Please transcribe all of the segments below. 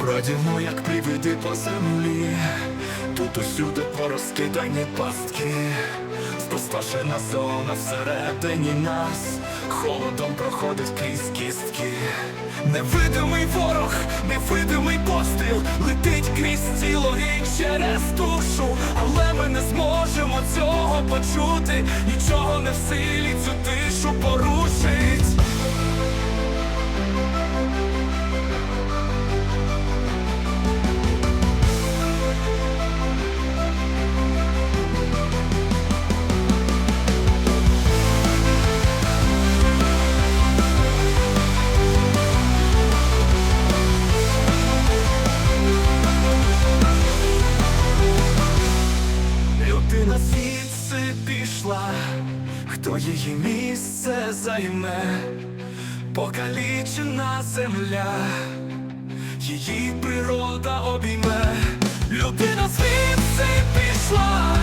Бродимо, як привиди по землі, тут усюди порозкидані пастки, спустошена зона всередині нас, холодом проходить крізь кістки. Невидимий ворог, невидимий постріл летить крізь тіло і через душу, але почути, нічого не в силі цю тишу порушить. Хто її місце займе, покалічена земля, її природа обійме. Людина звідси пішла,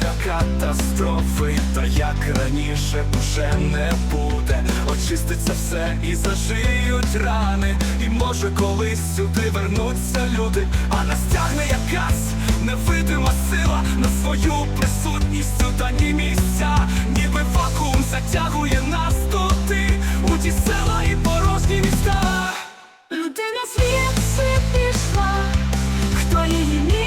після катастрофи, та як раніше вже не буде, очиститься все і зажиють рани. І може колись сюди вернуться люди, а нас тягне якась невидима сила на свою присутність та ні місця, ніби вакуум затягує нас туди, у ті села і порожні міста. Людина світ пішла, хто її.